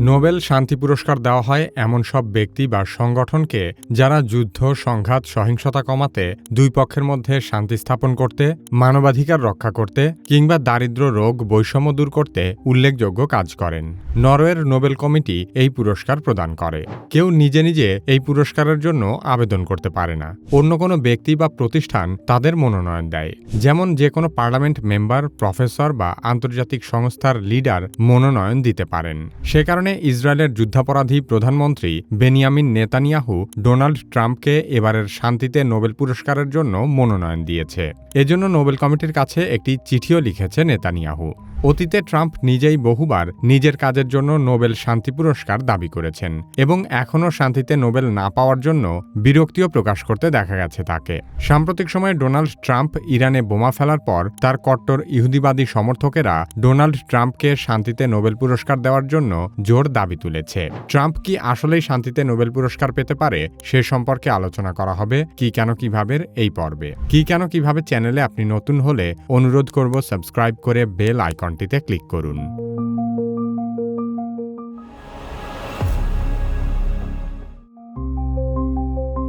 Nobel শান্তি পুরস্কার দেওয়া হয় এমন সব ব্যক্তি বা সংগঠনকে যারা যুদ্ধ, সংঘাত, সহিংসতা কমাতে, দুই পক্ষের মধ্যে শান্তি স্থাপন করতে, মানবাধিকার রক্ষা করতে কিংবা দারিদ্র রোগ, বৈষম্য দূর করতে উল্লেখযোগ্য কাজ করেন। নরওয়ের নোবেল কমিটি এই পুরস্কার প্রদান করে। কেউ নিজে নিজে এই পুরস্কারের জন্য আবেদন করতে পারে না। অন্য কোনো ব্যক্তি বা প্রতিষ্ঠান তাদের মনোনয়ন দেয়। যেমন যে কোনো পার্লামেন্ট মেম্বার, প্রফেসর বা আন্তর্জাতিক সংস্থার লিডার মনোনয়ন দিতে পারেন। সে কারণে ইসরায়েলের যুদ্ধাপরাধী প্রধানমন্ত্রী বেনিয়ামিন নেতানিয়াহু ডোনাল্ড ট্রাম্পকে এবারের শান্তিতে নোবেল পুরস্কারের জন্য মনোনয়ন দিয়েছে। এজন্য নোবেল কমিটির কাছে একটি চিঠিও লিখেছে নেতানিয়াহু। অতীতে ট্রাম্প নিজেই বহুবার নিজের কাজের জন্য নোবেল শান্তি পুরস্কার দাবি করেছেন এবং এখনও শান্তিতে নোবেল না পাওয়ার জন্য বিরক্তিও প্রকাশ করতে দেখা গেছে তাকে। সাম্প্রতিক সময়ে ডোনাল্ড ট্রাম্প ইরানে বোমা ফেলার পর তার কট্টর ইহুদিবাদী সমর্থকেরা ডোনাল্ড ট্রাম্পকে শান্তিতে নোবেল পুরস্কার দেওয়ার জন্য জোর দাবি তুলেছে। ট্রাম্প কি আসলেই শান্তিতে নোবেল পুরস্কার পেতে পারে সে সম্পর্কে আলোচনা করা হবে কি কেন কীভাবে এই পর্বে। কি কেন কীভাবে চ্যানেলে আপনি নতুন হলে অনুরোধ করব সাবস্ক্রাইব করে বেল আইকনটিতে ক্লিক করুন।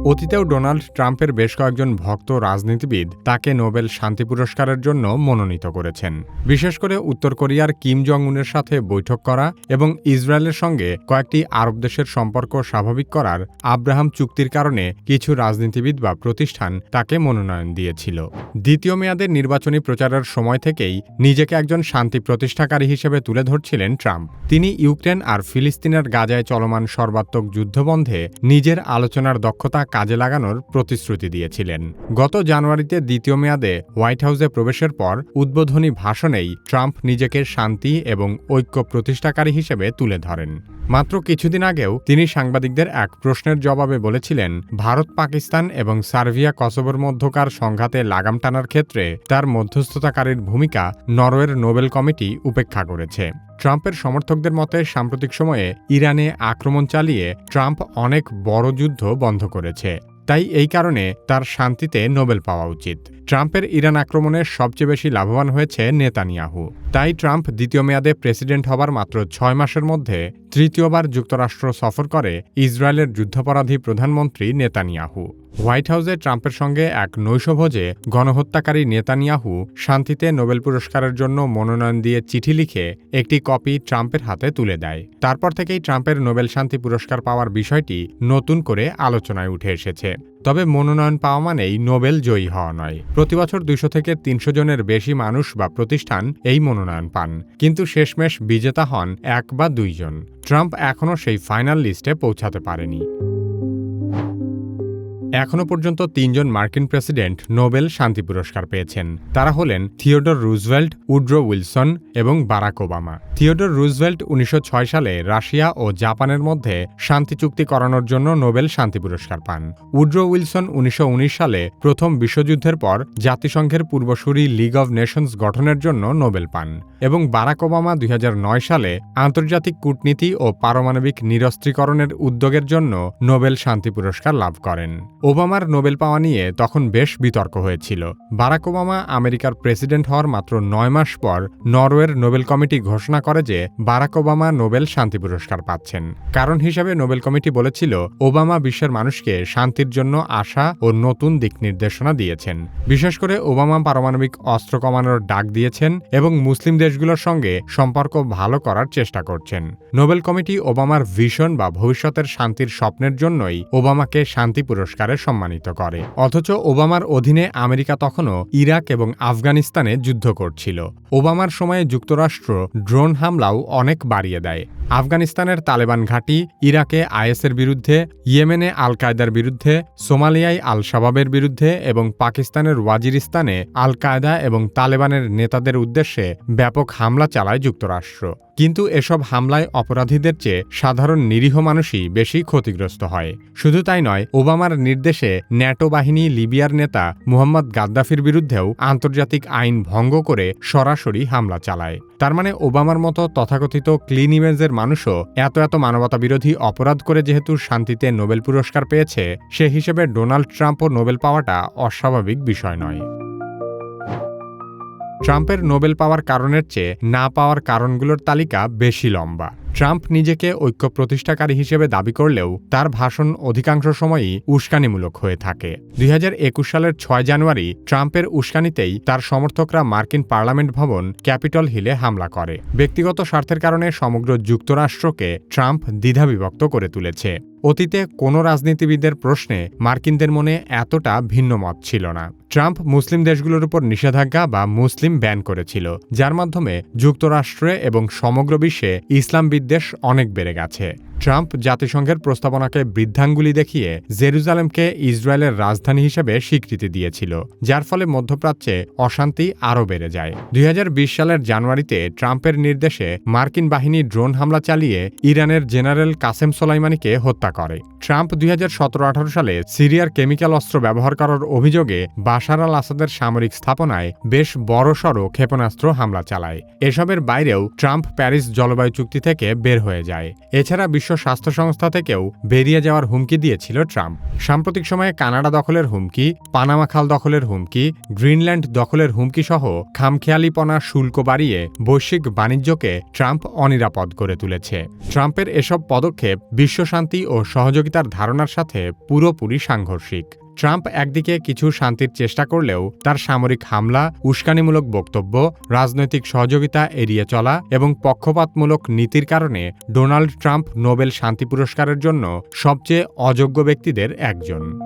অতীতেও ডোনাল্ড ট্রাম্পের বেশ কয়েকজন ভক্ত রাজনীতিবিদ তাকে নোবেল শান্তি পুরস্কারের জন্য মনোনীত করেছেন। বিশেষ করে উত্তর কোরিয়ার কিম জং উনের সাথে বৈঠক করা এবং ইসরায়েলের সঙ্গে কয়েকটি আরব দেশের সম্পর্ক স্বাভাবিক করার আব্রাহাম চুক্তির কারণে কিছু রাজনীতিবিদ বা প্রতিষ্ঠান তাকে মনোনয়ন দিয়েছিল। দ্বিতীয় মেয়াদের নির্বাচনী প্রচারের সময় থেকেই নিজেকে একজন শান্তি প্রতিষ্ঠাকারী হিসেবে তুলে ধরছিলেন ট্রাম্প। তিনি ইউক্রেন আর ফিলিস্তিনের গাজায় চলমান সর্বাত্মক যুদ্ধবন্ধে নিজের আলোচনার দক্ষতা কাজে লাগানোর প্রতিশ্রুতি দিয়েছিলেন। গত জানুয়ারিতে দ্বিতীয় মেয়াদে হোয়াইট হাউসে প্রবেশের পর উদ্বোধনী ভাষণেই ট্রাম্প নিজেকে শান্তি এবং ঐক্য প্রতিষ্ঠাকারী হিসেবে তুলে ধরেন। মাত্র কিছুদিন আগেও তিনি সাংবাদিকদের এক প্রশ্নের জবাবে বলেছিলেন, ভারত, পাকিস্তান এবং সার্বিয়া কসোভোর মধ্যকার সংঘাতে লাগাম টানার ক্ষেত্রে তার মধ্যস্থতাকারীর ভূমিকা নরওয়ের নোবেল কমিটি উপেক্ষা করেছে। ট্রাম্পের সমর্থকদের মতে, সাম্প্রতিক সময়ে ইরানে আক্রমণ চালিয়ে ট্রাম্প অনেক বড় যুদ্ধ বন্ধ করেছে। তাই এই কারণে তার শান্তিতে নোবেল পাওয়া উচিত। ট্রাম্পের ইরান আক্রমণে সবচেয়ে বেশি লাভবান হয়েছে নেতানিয়াহু। তাই ট্রাম্প দ্বিতীয় মেয়াদে প্রেসিডেন্ট হবার মাত্র ছয় মাসের মধ্যে তৃতীয়বার যুক্তরাষ্ট্র সফর করে ইসরায়েলের যুদ্ধাপরাধী প্রধানমন্ত্রী নেতানিয়াহু। হোয়াইট হাউসে ট্রাম্পের সঙ্গে এক নৈশভোজে গণহত্যাকারী নেতানিয়াহু শান্তিতে নোবেল পুরস্কারের জন্য মনোনয়ন দিয়ে চিঠি লিখে একটি কপি ট্রাম্পের হাতে তুলে দেয়। তারপর থেকেই ট্রাম্পের নোবেল শান্তি পুরস্কার পাওয়ার বিষয়টি নতুন করে আলোচনায় উঠে এসেছে। তবে মনোনয়ন পাওয়া মানেই নোবেল জয়ী হওয়া নয়। প্রতিবছর দুশো থেকে তিনশো জনের বেশি মানুষ বা প্রতিষ্ঠান এই মনোনয়ন পান। কিন্তু শেষমেশ বিজেতা হন এক বা দুইজন। ট্রাম্প এখনও সেই ফাইনাল লিস্টে পৌঁছাতে পারেনি। এখনও পর্যন্ত তিনজন মার্কিন প্রেসিডেন্ট নোবেল শান্তি পুরস্কার পেয়েছেন। তারা হলেন থিওডর রুজভেল্ট, উড্রো উইলসন এবং বারাক ওবামা। থিওডর রুজভেল্ট উনিশশো ছয় সালে রাশিয়া ও জাপানের মধ্যে শান্তি চুক্তি করানোর জন্য নোবেল শান্তি পুরস্কার পান। উড্রো উইলসন উনিশশো উনিশ সালে প্রথম বিশ্বযুদ্ধের পর জাতিসংঘের পূর্বসূরি লিগ অব নেশনস গঠনের জন্য নোবেল পান এবং বারাক ওবামা দুই হাজার নয় সালে আন্তর্জাতিক কূটনীতি ও পারমাণবিক নিরস্ত্রীকরণের উদ্যোগের জন্য নোবেল শান্তি পুরস্কার লাভ করেন। ওবামার নোবেল পাওয়া নিয়ে তখন বেশ বিতর্ক হয়েছিল। বারাক ওবামা আমেরিকার প্রেসিডেন্ট হওয়ার মাত্র নয় মাস পর নরওয়ের নোবেল কমিটি ঘোষণা করে যে বারাক ওবামা নোবেল শান্তি পুরস্কার পাচ্ছেন। কারণ হিসাবে নোবেল কমিটি বলেছিল, ওবামা বিশ্বের মানুষকে শান্তির জন্য আশা ও নতুন দিক নির্দেশনা দিয়েছেন। বিশেষ করে ওবামা পারমাণবিক অস্ত্র কমানোর ডাক দিয়েছেন এবং মুসলিম দেশগুলোর সঙ্গে সম্পর্ক ভালো করার চেষ্টা করছেন। নোবেল কমিটি ওবামার ভিশন বা ভবিষ্যতের শান্তির স্বপ্নের জন্যই ওবামাকে শান্তি পুরস্কার পুরস্কারে সম্মানিত করে। অথচ ওবামার অধীনে আমেরিকা তখনও ইরাক এবং আফগানিস্তানে যুদ্ধ করছিল। ওবামার সময়ে যুক্তরাষ্ট্র ড্রোন হামলাও অনেক বাড়িয়ে দেয়। আফগানিস্তানের তালেবান ঘাঁটি ইরাকে আইএসের বিরুদ্ধে, ইয়েমেনে আল কায়দার বিরুদ্ধে, সোমালিয়ায় আল শাবাবের বিরুদ্ধে এবং পাকিস্তানের ওয়াজিরিস্তানে আল কায়দা এবং তালেবানের নেতাদের উদ্দেশ্যে ব্যাপক হামলা চালায় যুক্তরাষ্ট্র। কিন্তু এসব হামলায় অপরাধীদের চেয়ে সাধারণ নিরীহ মানুষই বেশি ক্ষতিগ্রস্ত হয়। শুধু তাই নয়, ওবামার নির্দেশে ন্যাটো বাহিনী লিবিয়ার নেতা মুহাম্মদ গাদ্দাফির বিরুদ্ধেও আন্তর্জাতিক আইন ভঙ্গ করে সরাসরি হামলা চালায়। তার মানে ওবামার মতো তথাকথিত ক্লিন ইমেজের মানুষও এত এত মানবতা বিরোধী অপরাধ করে যেহেতু শান্তিতে নোবেল পুরস্কার পেয়েছে, সে হিসেবে ডোনাল্ড ট্রাম্পও নোবেল পাওয়াটা অস্বাভাবিক বিষয় নয়। ট্রাম্পের নোবেল পাওয়ার কারণের চেয়ে না পাওয়ার কারণগুলোর তালিকা বেশি লম্বা। ট্রাম্প নিজেকে ঐক্য প্রতিষ্ঠাকারী হিসেবে দাবি করলেও তার ভাষণ অধিকাংশ সময়ই উস্কানিমূলক হয়ে থাকে। দুই হাজার একুশ সালের ছয় জানুয়ারি ট্রাম্পের উস্কানিতেই তার সমর্থকরা মার্কিন পার্লামেন্ট ভবন ক্যাপিটল হিলে হামলা করে। ব্যক্তিগত স্বার্থের কারণে সমগ্র যুক্তরাষ্ট্রকে ট্রাম্প দ্বিধাবিভক্ত করে তুলেছে। অতীতে কোনো রাজনীতিবিদের প্রশ্নে মার্কিনদের মনে এতটা ভিন্ন মত ছিল না। ট্রাম্প মুসলিম দেশগুলোর উপর নিষেধাজ্ঞা বা মুসলিম ব্যান করেছিল, যার মাধ্যমে যুক্তরাষ্ট্রে এবং সমগ্র বিশ্বে ইসলাম বিদ্বেষ অনেক বেড়ে গেছে। ট্রাম্প জাতিসংঘের প্রস্তাবনাকে বৃদ্ধাঙ্গুলি দেখিয়ে জেরুজালেমকে ইসরায়েলের রাজধানী হিসেবে স্বীকৃতি দিয়েছিল, যার ফলে মধ্যপ্রাচ্যে অশান্তি আরও বেড়ে যায়। দুই সালের জানুয়ারিতে ট্রাম্পের নির্দেশে মার্কিন বাহিনী ড্রোন হামলা চালিয়ে ইরানের জেনারেল কাসেম সোলাইমানিকে হত্যা করে। ট্রাম্প দুই হাজার সালে সিরিয়ার কেমিক্যাল অস্ত্র ব্যবহার করার অভিযোগে বাশার আল আসাদের সামরিক স্থাপনায় বেশ বড়সড় ক্ষেপণাস্ত্র হামলা চালায়। এসবের বাইরেও ট্রাম্প প্যারিস জলবায়ু চুক্তি থেকে বের হয়ে যায়। এছাড়া বিশ্ব স্বাস্থ্য সংস্থা থেকেও বেরিয়ে যাওয়ার হুমকি দিয়েছিল ট্রাম্প। সাম্প্রতিক সময়ে কানাডা দখলের হুমকি, পানামা খাল দখলের হুমকি, গ্রিনল্যান্ড দখলের হুমকি সহ খামখেয়ালিপনা শুল্ক বাড়িয়ে বৈশ্বিক বাণিজ্যকে ট্রাম্প অনিরাপদ করে তুলেছে। ট্রাম্পের এসব পদক্ষেপ বিশ্বশান্তি ও সহযোগিতার ধারণার সাথে পুরোপুরি সাংঘর্ষিক। ট্রাম্প একদিকে কিছু শান্তির চেষ্টা করলেও তার সামরিক হামলা, উস্কানিমূলক বক্তব্য, রাজনৈতিক সহযোগিতা এড়িয়ে চলা এবং পক্ষপাতমূলক নীতির কারণে ডোনাল্ড ট্রাম্প নোবেল শান্তি পুরস্কারের জন্য সবচেয়ে অযোগ্য ব্যক্তিদের একজন।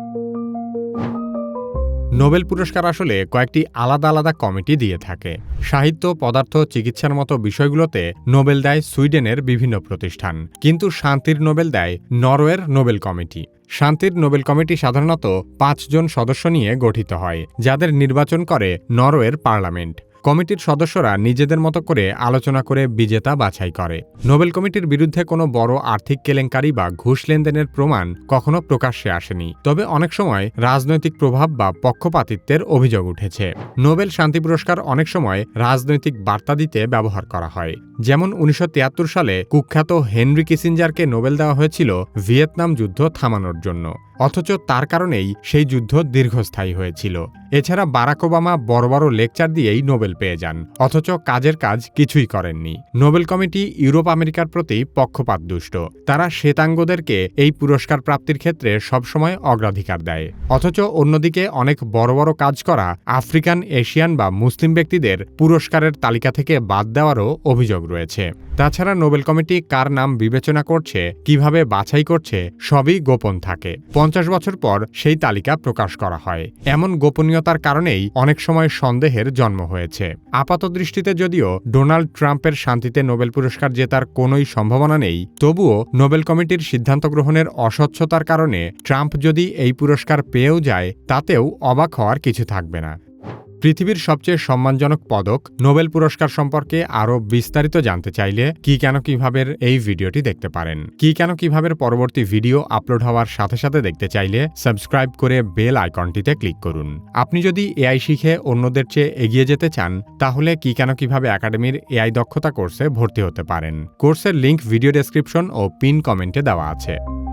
নোবেল পুরস্কার আসলে কয়েকটি আলাদা আলাদা কমিটি দিয়ে থাকে। সাহিত্য, পদার্থ, চিকিৎসার মতো বিষয়গুলোতে নোবেল দেয় সুইডেনের বিভিন্ন প্রতিষ্ঠান। কিন্তু শান্তির নোবেল দেয় নরওয়ের নোবেল কমিটি। শান্তির নোবেল কমিটি সাধারণত পাঁচজন সদস্য নিয়ে গঠিত হয়, যাদের নির্বাচন করে নরওয়ের পার্লামেন্ট। কমিটির সদস্যরা নিজেদের মতো করে আলোচনা করে বিজেতা বাছাই করে। নোবেল কমিটির বিরুদ্ধে কোনো বড় আর্থিক কেলেঙ্কারি বা ঘুষ লেনদেনের প্রমাণ কখনো প্রকাশ্যে আসেনি। তবে অনেক সময় রাজনৈতিক প্রভাব বা পক্ষপাতিত্বের অভিযোগ উঠেছে। নোবেল শান্তি পুরস্কার অনেক সময় রাজনৈতিক বার্তা দিতে ব্যবহার করা হয়। যেমন উনিশশো তিয়াত্তর সালে কুখ্যাত হেনরি কিসিঞ্জারকে নোবেল দেওয়া হয়েছিল ভিয়েতনাম যুদ্ধ থামানোর জন্য। অথচ তার কারণেই সেই যুদ্ধ দীর্ঘস্থায়ী হয়েছিল। এছাড়া বারাক ওবামা বড় বড় লেকচার দিয়েই নোবেল পেয়ে যান। অথচ কাজের কাজ কিছুই করেননি। নোবেল কমিটি ইউরোপ আমেরিকার প্রতি পক্ষপাত দুষ্ট তারা শ্বেতাঙ্গদেরকে এই পুরস্কার প্রাপ্তির ক্ষেত্রে সবসময় অগ্রাধিকার দেয়। অথচ অন্যদিকে অনেক বড় বড় কাজ করা আফ্রিকান, এশিয়ান বা মুসলিম ব্যক্তিদের পুরস্কারের তালিকা থেকে বাদ দেওয়ারও অভিযোগ রয়েছে। তাছাড়া নোবেল কমিটি কার নাম বিবেচনা করছে, কীভাবে বাছাই করছে, সবই গোপন থাকে। পঞ্চাশ বছর পর সেই তালিকা প্রকাশ করা হয়। এমন গোপনীয়তার কারণেই অনেক সময় সন্দেহের জন্ম হয়েছে। আপাত দৃষ্টিতে যদিও ডোনাল্ড ট্রাম্পের শান্তিতে নোবেল পুরস্কার জেতার কোনোই সম্ভাবনা নেই, তবুও নোবেল কমিটির সিদ্ধান্ত গ্রহণের অস্বচ্ছতার কারণে ট্রাম্প যদি এই পুরস্কার পেয়েও যায়, তাতেও অবাক হওয়ার কিছু থাকবে না। পৃথিবীর সবচেয়ে সম্মানজনক পদক নোবেল পুরস্কার সম্পর্কে আরও বিস্তারিত জানতে চাইলে কি কেন কীভাবে এই ভিডিওটি দেখতে পারেন। কি কেন কীভাবে পরবর্তী ভিডিও আপলোড হওয়ার সাথে সাথে দেখতে চাইলে সাবস্ক্রাইব করে বেল আইকনটিতে ক্লিক করুন। আপনি যদি এআই শিখে অন্যদের চেয়ে এগিয়ে যেতে চান, তাহলে কি কেন কীভাবে একাডেমির এআই দক্ষতা কোর্সে ভর্তি হতে পারেন। কোর্সের লিংক ভিডিও ডেসক্রিপশন ও পিন কমেন্টে দেওয়া আছে।